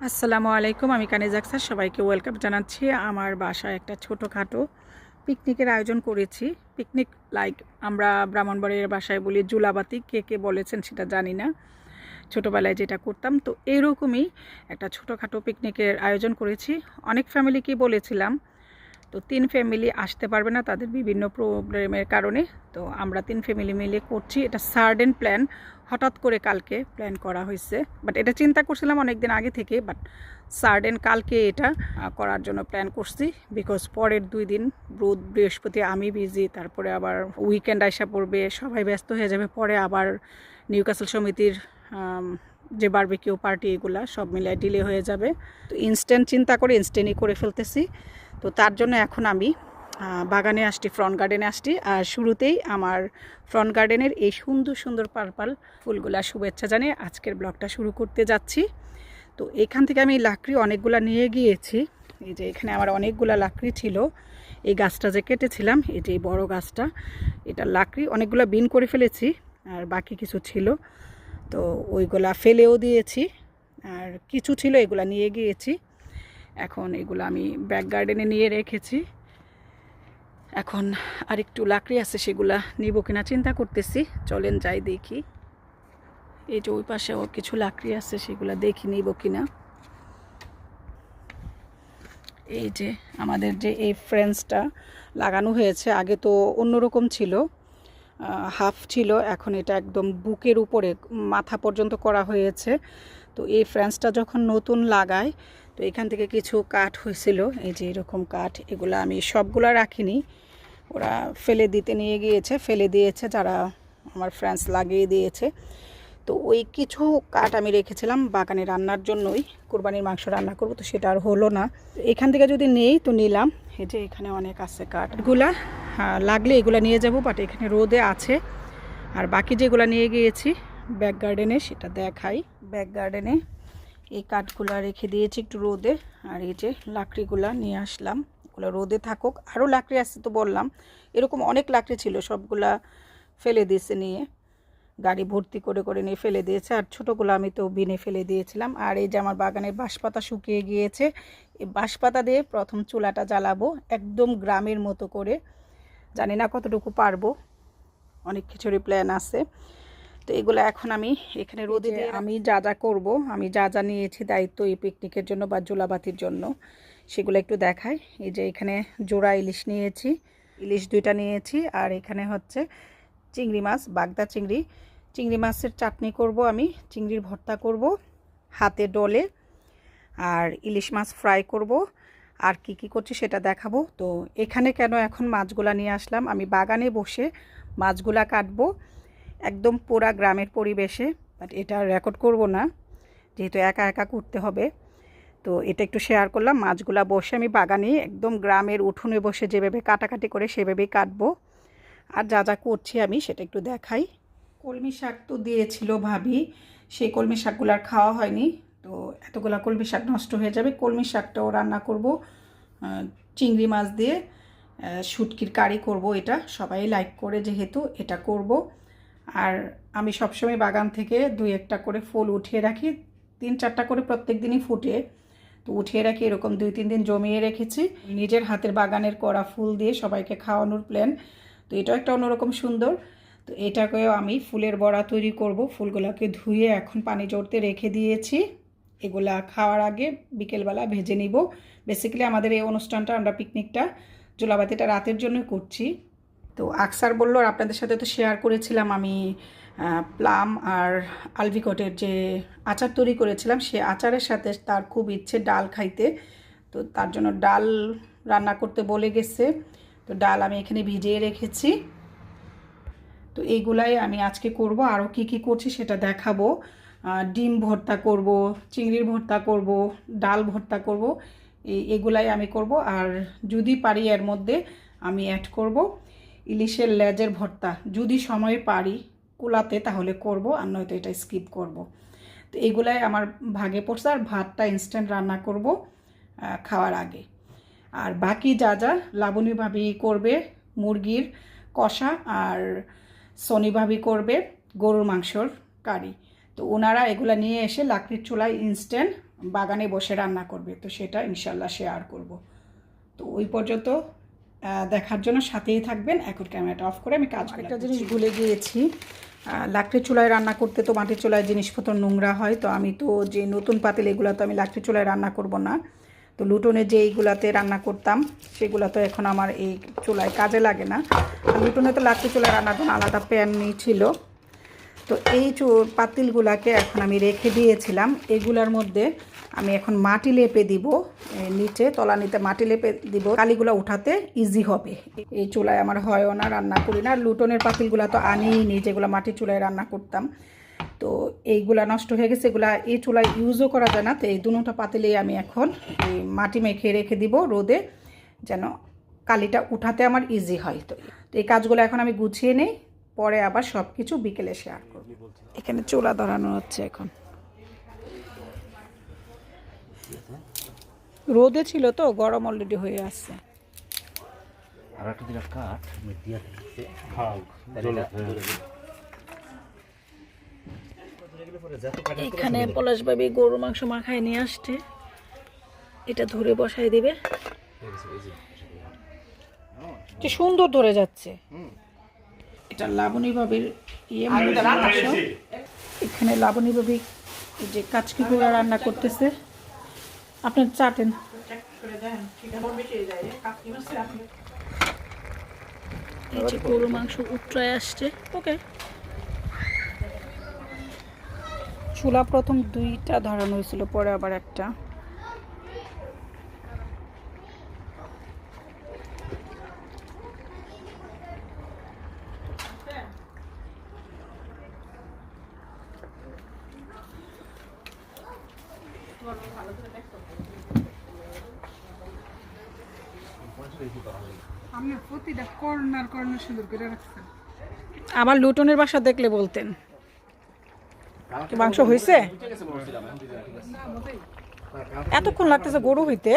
আসসালামু আলাইকুম, আমি কানিজ জাকসার সবাইকে ওয়েলকাম জানাচ্ছি। আমার বাসায় একটা ছোটোখাটো পিকনিকের আয়োজন করেছি। পিকনিক লাইক আমরা ব্রাহ্মণবাড়ির বাসায় বলি জুলাবাতি। কে কে বলেছেন সেটা জানি না। ছোটোবেলায় যেটা করতাম। তো এরকমই একটা ছোটোখাটো পিকনিকের আয়োজন করেছি। অনেক ফ্যামিলিকেই বলেছিলাম তো তিন ফ্যামিলি আসতে পারবে না তাদের বিভিন্ন প্রবলেমের কারণে। তো আমরা তিন ফ্যামিলি মিলে করছি। এটা সার্ডেন প্ল্যান হঠাৎ করে কালকে প্ল্যান করা হয়েছে। বাট এটা চিন্তা করছিলাম অনেক দিন আগে থেকে বাট সার্ডেন কালকে এটা করার জন্য প্ল্যান করছি। বিকজ পরের দুই দিন, বুধ, বৃহস্পতি, আমি বিজি তারপরে আবার উইকেন্ড আসা পড়বে, সবাই ব্যস্ত হয়ে যাবে। পরে আবার নিউ ক্যাসেল সমিতির যে বারবিকিউ পার্টি এগুলা সব মিলে ডিলে হয়ে যাবে। তো ইনস্ট্যান্ট চিন্তা করে ইনস্ট্যান্টই করে ফেলতেছি। তো তার জন্য এখন আমি বাগানে আসছি ফ্রন্ট গার্ডেনে আসছি। আর শুরুতেই আমার ফ্রন্ট গার্ডেনের এই সুন্দর সুন্দর পার্পাল ফুলগুলা শুভেচ্ছা জানিয়ে আজকের ব্লগটা শুরু করতে যাচ্ছি। তো এখান থেকে আমি লাকড়ি অনেকগুলা নিয়ে গিয়েছি। এই যে এখানে আমার অনেকগুলা লাকড়ি ছিল। এই গাছটা যে কেটেছিলাম, এই যে বড় গাছটা, এটা লাকড়ি অনেকগুলা বিন করে ফেলেছি, আর বাকি কিছু ছিল। তো ওইগুলা ফেলেও দিয়েছি। আর কিছু ছিল, এগুলা নিয়ে গিয়েছি। এখন এগুলো আমি ব্যাক গার্ডেনে নিয়ে রেখেছি। এখন আরেকটু লাকড়ি আছে, সেগুলা নিব কিনা চিন্তা করতেছি। চলেন যাই দেখি। এই যে ওই পাশেও কিছু লাকড়ি আছে, সেগুলা দেখি নিব কিনা। এই যে আমাদের যে এই ফ্রেন্সটা লাগানো হয়েছে, আগে তো অন্যরকম ছিল হাফ ছিল, এখন এটা একদম বুকের উপরে, মাথা পর্যন্ত করা হয়েছে। তো এই ফ্রেন্সটা যখন নতুন লাগায় তো এখান থেকে কিছু কাঠ হয়েছিল এই যে এরকম কাঠ এগুলো আমি সবগুলো রাখিনি। ওরা ফেলে দিতে নিয়ে গিয়েছে ফেলে দিয়েছে যারা আমার ফ্রেন্ডস লাগিয়ে দিয়েছে। তো ওই কিছু কাঠ আমি রেখেছিলাম বাগানে রান্নার জন্যই কোরবানির মাংস রান্না করব তো সেটা আর হলো না। এখান থেকে যদি নেই তো নিলাম। এই যে এখানে অনেক আছে কাঠগুলা হ্যাঁ, লাগলে এগুলো নিয়ে যাব বাট এখানে রোদে আছে। আর বাকি যেগুলো নিয়ে গিয়েছি ব্যাক গার্ডেনে সেটা দেখাই। ব্যাক গার্ডেনে এই কাঠগুলা রেখে দিয়েছি একটু রোদে। আর এই যে লাকড়িগুলা নিয়ে আসলাম এগুলো রোদে থাকুক। আরও লাকড়ি আছে তো বললাম, এরকম অনেক লাকড়ি ছিল, সবগুলা ফেলে দিয়েছে নিয়ে। গাড়ি ভর্তি করে করে নিয়ে ফেলে দিয়েছে, আর ছোটোগুলো আমি তো বিনে ফেলে দিয়েছিলাম। আর এই যে আমার বাগানের বাঁশপাতা শুকিয়ে গিয়েছে, এই বাঁশপাতা দিয়ে প্রথম চুলাটা জ্বালাবো, একদম গ্রামের মতো করে। জানি না কতটুকু পারব, অনেক কিছুরই প্ল্যান আছে। তো এগুলো এখন আমি এখানে রোদে দিয়ে আমি যা যা করব আমি যা যা নিয়েছি দায়িত্ব এই পিকনিকের জন্য বা জোলাবাতির জন্য সেগুলো একটু দেখাই। এই যে এখানে জোড়া ইলিশ নিয়েছি ইলিশ দুইটা নিয়েছি আর এখানে হচ্ছে চিংড়ি মাছ বাগদা চিংড়ি। চিংড়ি মাছের চাটনি করব আমি চিংড়ির ভর্তা করব হাতে ডলে আর ইলিশ মাছ ফ্রাই করব। আর কি কি করছি সেটা দেখাবো। তো এখানে কেন এখন মাছগুলা নিয়ে আসলাম? আমি বাগানে বসে মাছগুলা কাটবো। একদম পোড়া গ্রামের পরিবেশে বাট এটা রেকর্ড করব না, যেহেতু একা একা করতে হবে। তো এটা একটু শেয়ার করলাম, মাছগুলা বসে আমি বাগানে, একদম গ্রামের উঠোনে বসে যেভাবে কাটাকাটি করে সেভাবেই কাটবো। আর যা যা করছি আমি সেটা একটু দেখাই। কলমি শাক তো দিয়েছিল ভাবি, সেই কলমি শাকগুলো আর খাওয়া হয়নি। তো এতগুলা কলমি শাক নষ্ট হয়ে যাবে, কলমি শাকটাও রান্না করব চিংড়ি মাছ দিয়ে শুটকির কারি করব এটা, সবাই লাইক করে যেহেতু এটা করব। আর আমি সবসময় বাগান থেকে দুই একটা করে ফুল উঠিয়ে রাখি। তিন চারটা করে প্রত্যেক দিনই ফুটে। তো উঠিয়ে রাখি, এরকম দুই, তিন দিন জমিয়ে রেখেছি। নিজের হাতের বাগানের করা ফুল দিয়ে সবাইকে খাওয়ানোর প্ল্যান তো এটাও একটা অন্যরকম সুন্দর। তো এটাকেও আমি ফুলের বড়া তৈরি করব। ফুলগুলোকে ধুয়ে এখন পানি জড়তে রেখে দিয়েছি। এগুলা খাওয়ার আগে বিকেলবেলা ভেজে নিব। বেসিক্যালি আমাদের এই অনুষ্ঠানটা, আমরা পিকনিকটা জোলাবাতিটা রাতের জন্যই করছি। তো আকসার বলল আপনাদের সাথে তো শেয়ার করেছিলাম আমি প্লাম আর আলভিকটের যে আচার তৈরি করেছিলাম, সে আচারের সাথে তার খুব ইচ্ছে ডাল খাইতে। তো তার জন্য ডাল রান্না করতে বলে গেছে। তো ডাল আমি এখানে ভিজিয়ে রেখেছি। তো এইগুলাই আমি আজকে করব। আরও কি কি করছি সেটা দেখাবো। ডিম ভর্তা করব, চিংড়ির ভর্তা করব, ডাল ভর্তা করব, এই, এগুলাই আমি করব। আর যদি পারি এর মধ্যে আমি অ্যাড করব। ইলিশের লেজের ভর্তা। যদি সময় পারি কুলাতে তাহলে করব, আর নয়তো এটা স্কিপ করব। তো এগুলাই আমার ভাগে পড়ছে, আর ভাতটা ইনস্ট্যান্ট রান্না করব খাওয়ার আগে। আর বাকি যা যা লাবণী ভাবি করবে, মুরগির কষা, আর সনি ভাবি করবে গরুর মাংসর কারি। তো ওনারা এগুলো নিয়ে এসে লাকড়ির চুলায় ইনস্ট্যান্ট বাগানে বসে রান্না করবে। তো সেটা ইনশাল্লাহ শেয়ার করব। তো ওই পর্যন্ত দেখার জন্য সাথেই থাকবেন। এখন ক্যামেরাটা অফ করে আমি কাজ একটা জিনিস ভুলে গিয়েছি। লাকড়ি চুলায় রান্না করতে তো মাটির চুলায় জিনিসপত্র নোংরা হয় তো আমি তো যে নতুন পাতিল এগুলো তো আমি লাকড়ি চুলায় রান্না করব না। তো লুটনে যে এইগুলাতে রান্না করতাম সেগুলো তো এখন আমার এই চুলায় কাজে লাগে না। আর লুটনে তো লাকড়ি চুলায় রান্নার জন্য আলাদা প্যান ছিল। তো এই চু পাতিলগুলাকে এখন আমি রেখে দিয়েছিলাম। এগুলার মধ্যে আমি এখন মাটি লেপে দিব নিচে তলানিতে মাটি লেপে দিব। কালিগুলো উঠাতে ইজি হবে। এই চুলায় আমার হয়ও না, রান্না করি না। লুটনের পাতিলগুলো তো আনিই নি যেগুলো মাটির চুলায় রান্না করতাম। তো এইগুলা নষ্ট হয়ে গেছে, এগুলা এই চুলায় ইউজও করা যায় না। তো এই দুটো পাতিলেই আমি এখন এই মাটি মেখে রেখে দিব রোদে, যেন কালিটা উঠাতে আমার ইজি হয়। তো এই কাজগুলো এখন আমি গুছিয়ে নেই, পরে আবার সব কিছু বিকেলে শেয়ার করব। এখানে চুলা ধরানো হচ্ছে এখন। রোদে ছিল তো গরম অলরেডি হয়ে আসছে। আর একটা কাঠ দিচ্ছি। এখানে পলাশবাবি গরু মাংস মাখায় নিয়ে আসছে। এটা ধরে বসাই দিবে। সুন্দর ধরে যাচ্ছে। এটা লাবণী বাবির ইয়ে এখানে লাবণী বাবি যে কাচকি রান্না করতেছে। আপনার চাটেন। এই যে গরু মাংস উত্তরায় আসছে। ওকে। চুলা প্রথম দুইটা ধরানো হয়েছিল পরে আবার একটা। আপনার প্রতিটা কর্নার কর্নার সুন্দর করে রাখছেন। আমার লুটনের বাসা দেখলে বলতেন। মাংস হয়েছে এতক্ষণ লাগতেছে গরু হইতে।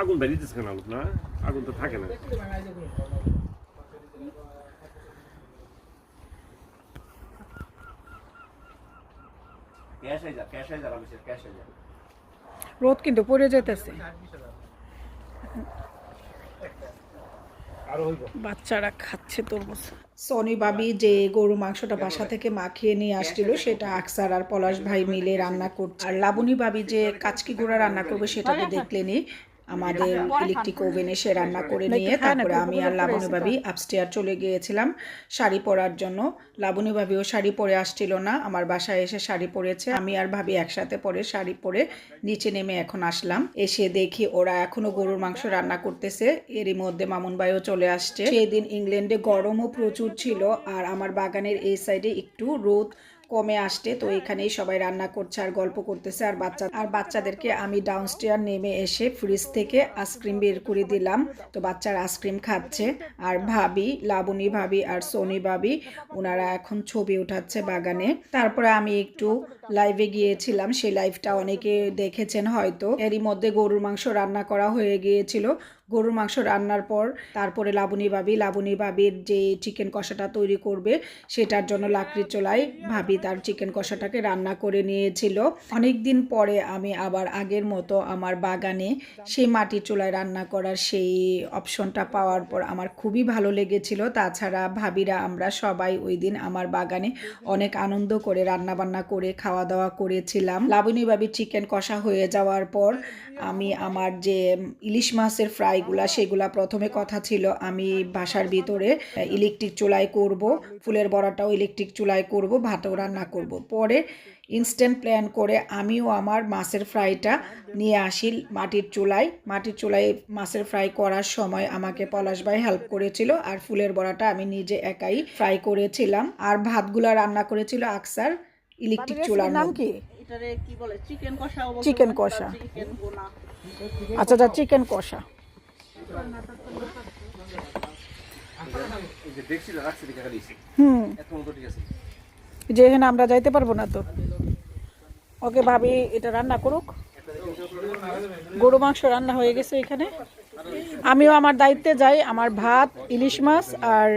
আগুন বেরিয়েছে কেন না আগুন তো থাকে না। রোদ কিন্তু পড়ে যেতেছে আরও হইব বাচ্চারা খাচ্ছে তরমুজ। সনি বাবি যে গরু মাংসটা বাসা থেকে মাখিয়ে নিয়ে আসছিল সেটা আকসার আর পলাশ ভাই মিলে রান্না করছে। আর লাবণী বাবি যে কাচকি গুঁড়া রান্না করবে সেটা তো দেখলেনি আমাদের ইলেকট্রিক ওভেনে সে রান্না করে নিয়ে তারপরে আমি আর লাবণী ভাবি আপস্টেয়ার চলে গিয়েছিলাম শাড়ি পরার জন্য। লাবণী ভাবিও শাড়ি পরে আসছিল না আমার বাসায় এসে শাড়ি পরেছে। আমি আর ভাবি একসাথে পরে শাড়ি পরে নিচে নেমে এখন আসলাম। এসে দেখি ওরা এখনও গরুর মাংস রান্না করতেছে। এরই মধ্যে মামুন ভাইও চলে আসছে। সেদিন ইংল্যান্ডে গরমও প্রচুর ছিল আর আমার বাগানের এই সাইডে একটু রোদ কমে আসছে। তো এখানেই সবাই রান্না করছে আর গল্প করতেছে। আর বাচ্চা আর বাচ্চাদেরকে আমি ডাউনস্টেয়ার নেমে এসে ফ্রিজ থেকে আইসক্রিম বের করে দিলাম। তো বাচ্চারা আইসক্রিম খাচ্ছে। আর ভাবি, লাবণী ভাবি আর সোনি ভাবি, ওনারা এখন ছবি উঠাচ্ছে বাগানে। তারপরে আমি একটু লাইভে গিয়েছিলাম। সেই লাইভটা অনেকে দেখেছেন হয়তো। এরই মধ্যে গরুর মাংস রান্না করা হয়ে গিয়েছিল। গরুর মাংস রান্নার পর তারপরে লাবণী ভাবি, লাবণী ভাবির যে চিকেন কষাটা তৈরি করবে, সেটার জন্য লাকড়ির চোলায় ভাবি তার চিকেন কষাটাকে রান্না করে নিয়েছিল। অনেক দিন পরে আমি আবার আগের মতো আমার বাগানে সেই মাটির চুলায় রান্না করার সেই অপশনটা পাওয়ার পর আমার খুবই ভালো লেগেছিল। তাছাড়া ভাবিরা আমরা সবাই ওই দিন আমার বাগানে অনেক আনন্দ করে রান্না বান্না করে খাওয়া দাওয়া করেছিলাম। লাবণী ভাবির চিকেন কষা হয়ে যাওয়ার পর আমি আমার যে ইলিশ মাছের ফ্রাইগুলা সেগুলা প্রথমে কথা ছিল আমি বাসার ভিতরে ইলেকট্রিক চুলায় করব ফুলের বড়াটাও ইলেকট্রিক চুলায় করব ভাতও রান্না করব। পরে ইনস্ট্যান্ট প্ল্যান করে আমিও আমার মাছের ফ্রাইটা নিয়ে আসি মাটির চুলায়। মাটির চুলায় মাছের ফ্রাই করার সময় আমাকে পলাশ ভাই হেল্প করেছিল আর ফুলের বড়াটা আমি নিজে একাই ফ্রাই করেছিলাম। আর ভাতগুলা রান্না করেছিল আকসার ইলেকট্রিক চুলার নাম কি? এটারে কি বলে? চিকেন কষা চিকেন কষা। আচ্ছা আচ্ছা চিকেন কষা। হুম যে এখানে আমরা যাইতে পারব না তো ওকে ভাবি এটা রান্না করুক গরু মাংস রান্না হয়ে গেছে এখানে আমিও আমার দায়িত্বে যাই আমার ভাত ইলিশ মাছ আর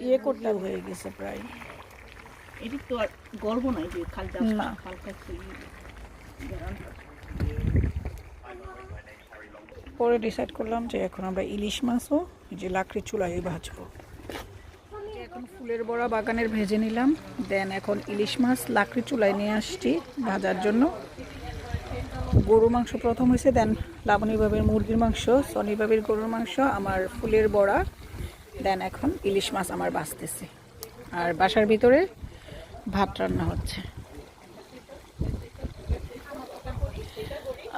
ইয়ে করতে হয়ে গেছে প্রায় এটি তো আর গর্ব নাই যে খালটা না। হালকা। পরে ডিসাইড করলাম যে এখন আমরা ইলিশ মাছও যে লাকড়ি চুলায় ভাজবো। এখন ফুলের বড়া বাগানের ভেজে নিলাম দেন এখন ইলিশ মাছ লাকড়ি চুলায় নিয়ে আসছি ভাজার জন্য। গরু মাংস প্রথম হয়েছে দেন লাবণী বাবের মুরগির মাংস সনি বাবির গরুর মাংস, আমার ফুলের বড়া দেন এখন ইলিশ মাছ আমার বাঁচতেছে। আর বাসার ভিতরে ভাত রান্না হচ্ছে।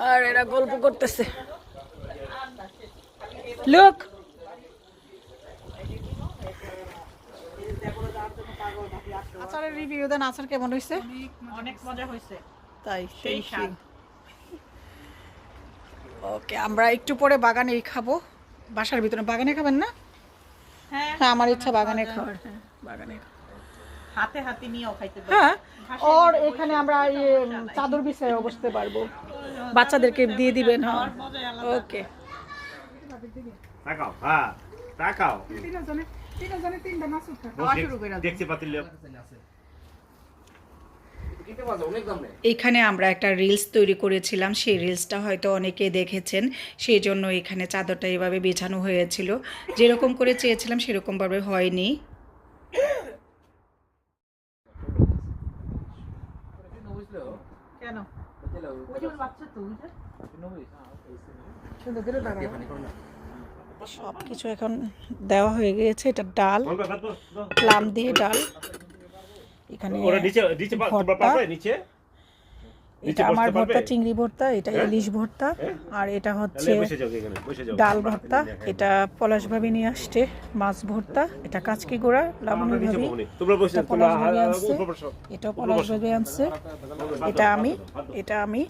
আর এরা গল্প করতেছে। লোক আচারের রিভিউ দেন আচার কেমন হয়েছে অনেক মজা হয়েছে তাই সেই ওকে আমরা একটু পরে বাগানেই খাব। বাসার ভিতরে বাগানে খাবেন না? হ্যাঁ হ্যাঁ আমার ইচ্ছা বাগানে খাওয়ার। হ্যাঁ বাগানে হাতে হাতে নিয়েও খাইতে হ্যাঁ ওর এখানে আমরা ইয়ে, চাদর বিছায় বসতে পারব। বাচ্চাদেরকে দিয়ে দিবেন হ্যাঁ। ওকে। তাকাও হ্যাঁ তাকাও তিনজনে তিনজনে তিনটা মাছ উঠা দেখতে পাতিলে এখানে আমরা একটা রিলস তৈরি করেছিলাম। সেই রিলসটা হয়তো অনেকে দেখেছেন। সেই জন্য এখানে চাদরটা এভাবে বিছানো হয়েছিল। যেরকম করে চেয়েছিলাম সেরকমভাবে হয়নি। কেন? সব কিছু এখন দেওয়া হয়ে গিয়েছে। এটা ডাল প্লাম দিয়ে ডাল। এখানে ভর্তা। এটা আমার ভর্তা চিংড়ি ভর্তা এটা হ্যাঁ? ইলিশ ভর্তা। হ্যাঁ? আর এটা হচ্ছে ডাল ভর্তা। এটা পলাশ ভাবি নিয়ে আসছে মাছ ভর্তা। এটা কাচকি গোড়া লাবণী ভাবি। এটা পলাশ ভাবি আনছে। এটা পলাশ ভাবি আনছে। এটা আমি এটা আমি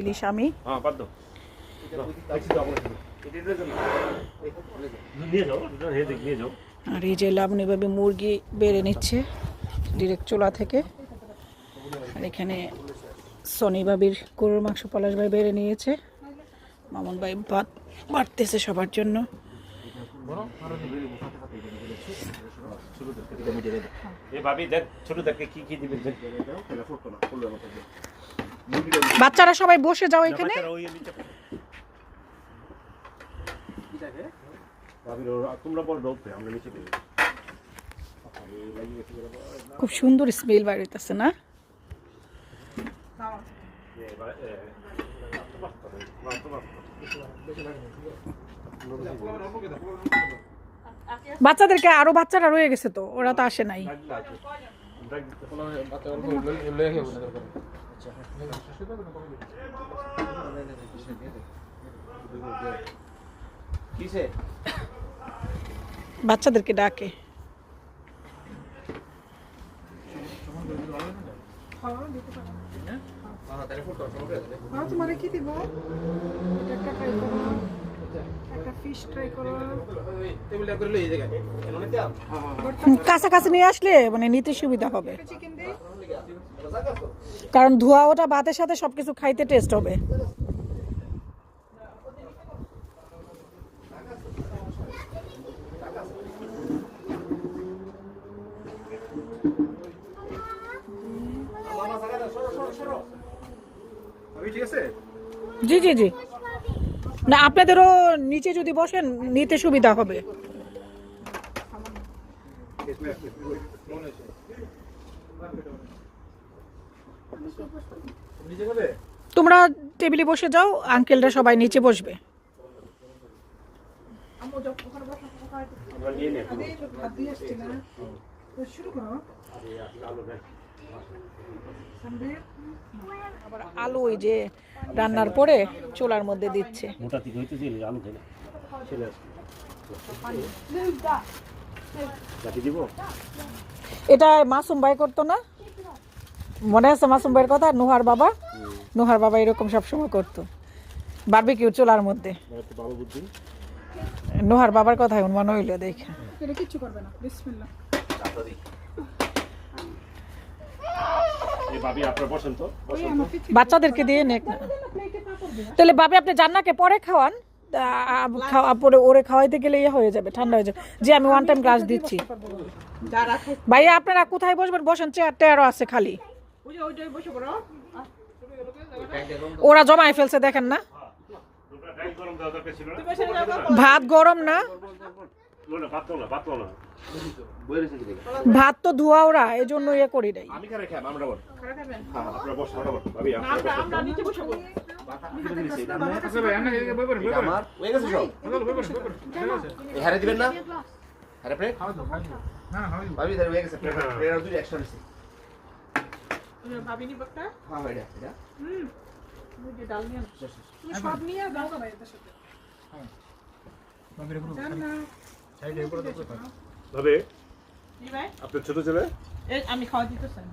ইলিশ আমি। আর এই যে লাবণী ভাবি মুরগি বেড়ে নিচ্ছে ডিরেক্ট চোলা থেকে। আর এখানে সনি বাবির গরুর মাংস পলাশ ভাই বেড়ে নিয়েছে। মামুন ভাই ভাত বাড়তেছে সবার জন্য। বাচ্চারা সবাই বসে যাও এখানে। তোমরা আমরা নিচে খুব সুন্দর স্মেল বাড়িতেছে না? বাচ্চাদেরকে আরও বাচ্চারা রয়ে গেছে তো ওরা তো আসে নাই। বাচ্চাদেরকে ডাকে। হ্যাঁ কি দিব? একটা ট্রাই করো। একটা ফিশ ট্রাই করো। কাছাকাছি নিয়ে আসলে মানে নিতে সুবিধা হবে। কারণ ধোয়া ওটা ভাতের সাথে সবকিছু খাইতে টেস্ট হবে। জি জি জি। না আপনাদেরও নিচে যদি বসেন নিতে সুবিধা হবে। তোমরা টেবিলে বসে যাও আঙ্কেলরা সবাই নিচে বসবে। শুরু করো। আবার আলু ওই যে রান্নার পরে চুলার মধ্যে দিচ্ছে। এটা মাসুম ভাই করতো না? মনে আছে মাসুম ভাইয়ের কথা? নুহার বাবা? নুহার বাবা এরকম সবসময় করতো। বারবিকিউ চুলার মধ্যে। নুহার বাবার কথা এখন মনে হইল দেখে। এটা কিচ্ছু করবে না। বিসমিল্লাহ এই ভাবি আপনার বসেন তো ওই আমার পিঠে বাচ্চাদেরকে দিয়ে নেক না। তাহলে ভাবি আপনি জান্নাকে পরে খাওয়ান। খাওয়া পরে ওরে খাওয়াইতে গেলে ইয়ে হয়ে যাবে ঠান্ডা হয়ে যাবে। যে আমি ওয়ান টাইম গ্লাস দিচ্ছি। যারা ভাইয়া আপনারা কোথায় বসবেন? বসেন চেয়ার টেয়ারও আছে খালি। ওই যে ওইটাই বসে পড়ো ওরা জমায় ফেলছে দেখেন না। ভাত গরম না? ভাত তো ধোয়া ওরা এই জন্য ইয়ে করি নাই। আমি কারে খাই আমরা বল হ্যাঁ আপনারা বসো আমরা বসো। ভাবি আমরা আমরা নিচে বসবো আমার হয়ে গেছে সব হারে দিবেন না? হারে প্লেট ভাবি হয়ে গেছে। প্লেট প্লেট আর দুটো এক্সট্রা দিছি ভাবি নিব একটা হ্যাঁ এটা এটা। হুম। ডাল নিয়ে তুমি সব নিয়ে যাও না ভাই এদের সাথে। না। ভাবে জি ভাই? আপনার ছোট ছেলে? আমি খাওয়া দিতেছেন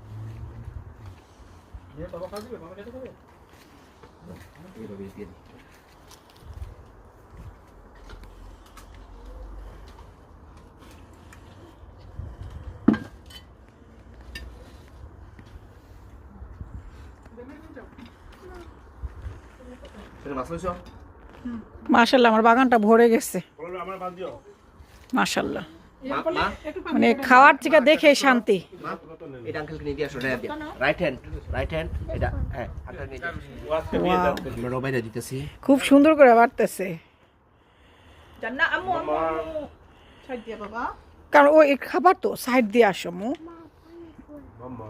এইভাবে দিয়ে দিই সেটা মাছ লইছো? মাশাল্লাহ আমার বাগানটা ভরে গেছে। বলো আমার বাদ দিও। মাশাল্লাহ। মা মা মানে খাওয়ার থেকে দেখে শান্তি। এটা আঙ্কেলকে নিয়ে আসো রাইট হ্যান্ড রাইট হ্যান্ড এটা হ্যাঁ আমরা দিতেছি। খুব সুন্দর করে বাড়তেছে। কারণ ওই খাবার তো সাইড দিয়ে আসো মু মাম্মা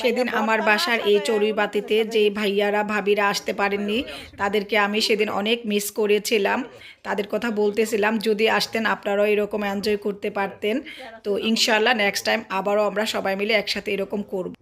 সেদিন আমার বাসার এই চড়ুইবাতিতে যে ভাইয়ারা ভাবিরা আসতে পারেননি তাদেরকে আমি সেদিন অনেক মিস করেছিলাম। তাদের কথা বলতেছিলাম যদি আসতেন আপনারাও এরকম এনজয় করতে পারতেন। তো ইনশাল্লাহ নেক্সট টাইম আবারও আমরা সবাই মিলে একসাথে এরকম করব।